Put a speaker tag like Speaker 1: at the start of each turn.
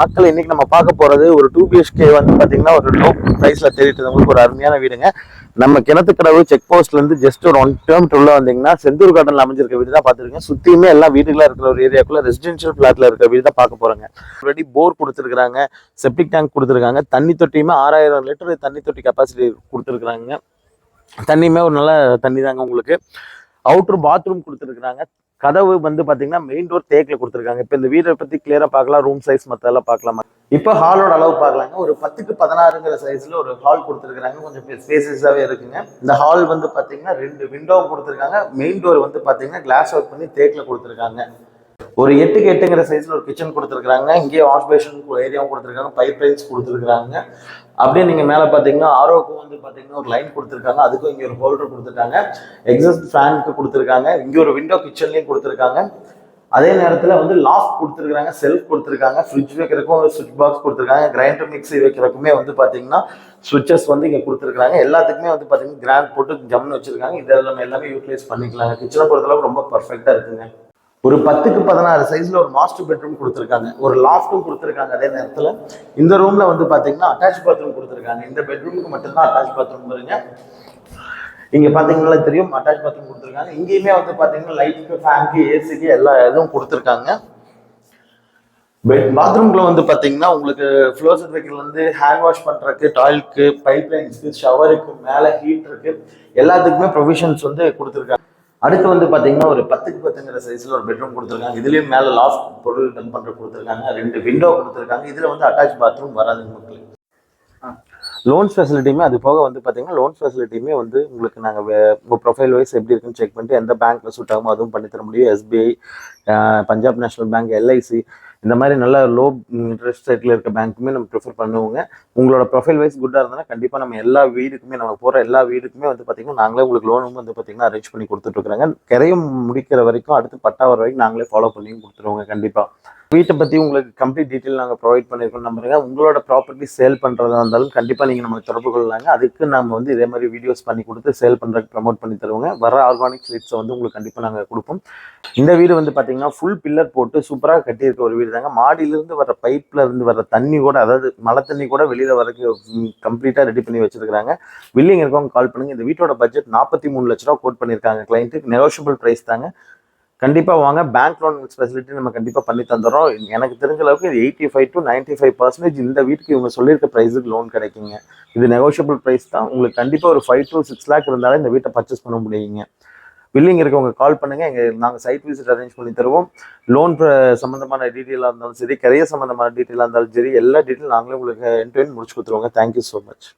Speaker 1: மக்கள் இன்னைக்கு நம்ம பார்க்க போறது ஒரு டூ பிஹெச்கே வந்து பாத்தீங்கன்னா ஒரு லோ ப்ரைஸில் தேடிட்டு இருந்தவங்களுக்கு ஒரு அருமையான வீடுங்க. நம்ம கிணத்துக்கடவு செக் போஸ்ட்ல இருந்து ஜஸ்ட் ஒரு ஒன் கிலோமீட்டர் உள்ள வந்தீங்கன்னா செந்தூர் கார்டன்ல அமைஞ்சிருக்க வீடு தான் பார்த்துருக்கேன். சுத்தியுமே எல்லா வீடுகளா இருக்கிற ஒரு ஏரியாக்குள்ள ரெசிடென்ஷியல் பிளாட்ல இருக்கிற வீடு தான் பார்க்க போறாங்க. ஆல்ரெடி போர் கொடுத்துருக்காங்க செப்டிக் டேங்க் கொடுத்துருக்காங்க. தண்ணி தொட்டியுமே ஆறாயிரம் லிட்டர் தண்ணி தொட்டி கெப்பாசிட்டி கொடுத்துருக்காங்க தண்ணியுமே ஒரு நல்ல தண்ணி தாங்க உங்களுக்கு. அவுட்ரு பாத்ரூம் கொடுத்துருக்குறாங்க. கதவு வந்து பார்த்தீங்கன்னா மெயின் டோர் தேக்கில் கொடுத்துருக்காங்க. இப்போ இந்த வீடை பத்தி கிளியராக பார்க்கலாம். ரூம் சைஸ் மற்றெல்லாம் பார்க்கலாம்? இப்போ ஹாலோட அளவு பார்க்கலாங்க. ஒரு பத்துக்கு பதினாறுங்கிற சைஸ்ல ஒரு ஹால் கொடுத்துருக்குறாங்க. கொஞ்சம் ஸ்பேசஸாவே இருக்குங்க. இந்த ஹால் வந்து பார்த்தீங்கன்னா ரெண்டு விண்டோவும் கொடுத்துருக்காங்க. மெயின் டோர் வந்து பார்த்தீங்கன்னா கிளாஸ் ஒர்க் பண்ணி தேக்கில் கொடுத்துருக்காங்க. ஒரு எட்டுக்கு எட்டுங்கிற சைஸ்ல ஒரு கிச்சன் கொடுத்துருக்குறாங்க. இங்கேயே வாஷ் பேஷன் ஏரியாவும் கொடுத்துருக்காங்க. பைப் லைன்ஸ் கொடுத்துருக்காங்க அப்படியே நீங்க மேல பாத்தீங்கன்னா ஆரோக்கும் வந்து பாத்தீங்கன்னா ஒரு லைன் கொடுத்துருக்காங்க. அதுக்கும் இங்க ஒரு ஹோல்டர் கொடுத்துருக்காங்க. எக்ஸஸ்ட் ஃபேனுக்கு கொடுத்துருக்காங்க. இங்க ஒரு விண்டோ கிச்சன்லயும் கொடுத்துருக்காங்க. அதே நேரத்தில் வந்து லாஃப்ட் கொடுத்துருக்காங்க செல்ஃப் கொடுத்துருக்காங்க. ஃப்ரிட்ஜ் வைக்கிறதுக்கும் ஒரு சுவிட்ச் பாக்ஸ் கொடுத்துருக்காங்க. கிரைண்டர் மிக்ஸி வைக்கிறதுக்குமே வந்து பார்த்தீங்கன்னா சுவிட்சஸ் வந்து இங்கே கொடுத்துருக்காங்க எல்லாத்துக்குமே வந்து பார்த்தீங்கன்னா கிராண்ட் போட்டு ஜம்னு வச்சிருக்காங்க. இதெல்லாம் எல்லாமே யூட்டிலைஸ் பண்ணிக்கலாங்க. கிச்சனை பொறுத்தளவுக்கு ரொம்ப பர்ஃபெக்டாக இருக்குங்க. ஒரு பத்துக்கு பதினாறு சைஸ்ல ஒரு மாஸ்டர் பெட்ரூம் கொடுத்துருக்காங்க. ஒரு லாஃப்ட்டும் கொடுத்துருக்காங்க அதே நேரத்தில். இந்த ரூம்ல வந்து பாத்தீங்கன்னா அட்டாச் பாத்ரூம் கொடுத்துருக்காங்க. இந்த பெட்ரூமுக்கு மட்டும்தான் அட்டாச் பாத்ரூம் வருங்க. இங்க பாத்தீங்கன்னா தெரியும் அட்டாச் பாத்ரூம் கொடுத்துருக்காங்க. இங்கேயுமே வந்து பாத்தீங்கன்னா லைட்டுக்கு ஃபேனுக்கு ஏசிக்கு எல்லா இதுவும் கொடுத்துருக்காங்க. பெட் பாத்ரூம்குள்ள வந்து பாத்தீங்கன்னா உங்களுக்கு ஃப்ளோர் வைக்கல ஹேண்ட் வாஷ் பண்றதுக்கு டாய்லுக்கு பைப் லைன்ஸ்க்கு ஷவருக்கு மேல ஹீட்டருக்கு எல்லாத்துக்குமே ப்ரொவிஷன்ஸ் வந்து கொடுத்துருக்காங்க. அடுத்து வந்து பாத்தீங்கன்னா ஒரு பத்துக்கு பத்துங்கிற சைஸ்ல ஒரு பெட்ரூம் கொடுத்துருக்காங்க. இதுலயும் மேல லாஃப்ட் பொருள் டம் பண்ற கொடுத்துருக்காங்க. ரெண்டு விண்டோ கொடுத்துருக்காங்க. இதுல வந்து அட்டாச் பாத்ரூம் வராதுங்க மக்களுக்கு லோன்ஸ் ஃபெசிலிட்டியுமே அது போக வந்து பார்த்தீங்கன்னா லோன்ஸ் ஃபெசிலிட்டியுமே வந்து உங்களுக்கு நாங்கள் உங்கள் ப்ரொஃபைல் வைஸ் எப்படி இருக்குன்னு செக் பண்ணிட்டு எந்த பேங்க்ல சூட் ஆகுமோ அதுவும் பண்ணி தர முடியும் SBI Punjab national bank LIC இந்த மாதிரி நல்ல லோ இன்ட்ரெஸ்ட் ரேட்டில் இருக்க பேங்க்குமே நம்ம ப்ரிஃபர் பண்ணுவோங்க. உங்களோட ப்ரொஃபைல் வைஸ் குட்டாக இருந்ததுன்னா கண்டிப்பாக நம்ம எல்லா வீடுக்குமே நம்ம போகிற எல்லா வீடுக்குமே வந்து பார்த்தீங்கன்னா நாங்களே உங்களுக்கு லோனும் வந்து பார்த்தீங்கன்னா அரேஞ்ச் பண்ணி கொடுத்துட்ருக்குறாங்க கரையும் முடிக்கிற வரைக்கும் அடுத்து பட்டா வர வரைக்கும் நாங்களே ஃபாலோ பண்ணியும் கொடுத்துருவோங்க கண்டிப்பாக வீட்டை பற்றி உங்களுக்கு கம்ப்ளீட் டீட்டெயில் நாங்கள் ப்ரொவைட் பண்ணியிருக்கோம் நம்புறேங்க உங்களோட ப்ராப்பர்ட்டி சேல் பண்ணுறதா இருந்தாலும் கண்டிப்பாக நீங்கள் நம்ம தொடர்பு கொள்ளலாங்க அதுக்கு நம்ம வந்து இதே மாதிரி வீடியோஸ் பண்ணி கொடுத்து சேல் பண்ணுறதுக்கு ப்ரமோட் பண்ணி தருவோங்க. வர ஆர்கானிக் ஸ்வீட்ஸை வந்து உங்களுக்கு கண்டிப்பாக நாங்கள் கொடுப்போம். இந்த வீடு வந்து பார்த்தீங்கன்னா ஃபுல் பில்லர் போட்டு சூப்பராக கட்டியிருக்க ஒரு வீடு தாங்க மாடியிலிருந்து வர பைப்பில் இருந்து வர தண்ணி கூட அதாவது மழை தண்ணி கூட வெளியில் வரக்கு கம்ப்ளீட்டாக ரெடி பண்ணி வச்சுருக்காங்க வில்லிங் இருக்கவங்க கால் பண்ணுங்கள் இந்த வீட்டோட பட்ஜெட் நாற்பத்தி மூணு லட்ச ரூபா கோட் பண்ணியிருக்காங்க கிளைண்ட்டுக்கு நெகோஷியபிள் ப்ரைஸ் தாங்க. கண்டிப்பாக வாங்க. பேங்க் லோன் ஃபெசிலிட்டி நம்ம கண்டிப்பாக பண்ணி தந்துடுறோம். எனக்கு தெரிஞ்ச அளவுக்கு இது eighty five to ninety five percentage இந்த வீட்டுக்கு இவங்க சொல்லியிருக்க ப்ரைஸுக்கு லோன் கிடைக்குங்க. இது நெகோஷியபிள் ப்ரைஸ் தான். உங்களுக்கு கண்டிப்பாக ஒரு ஃபைவ் டு சிக்ஸ் லேக் இருந்தாலே இந்த வீட்டை பர்ச்சேஸ் பண்ண முடியுங்க. வில்லிங் இருக்கவங்க கால் பண்ணுங்க. எங்கள் நாங்கள் சைட் விசிட் அரேஞ்ச் பண்ணி தருவோம். லோன் சம்மந்தமான டீட்டெயிலாக இருந்தாலும் சரி கரைய சம்மந்தமான டீட்டெயிலாக இருந்தாலும் சரி எல்லா டீட்டெயில் நாங்களே உங்களுக்கு என் முடிச்சு கொடுத்துருவோங்க. Thank you so much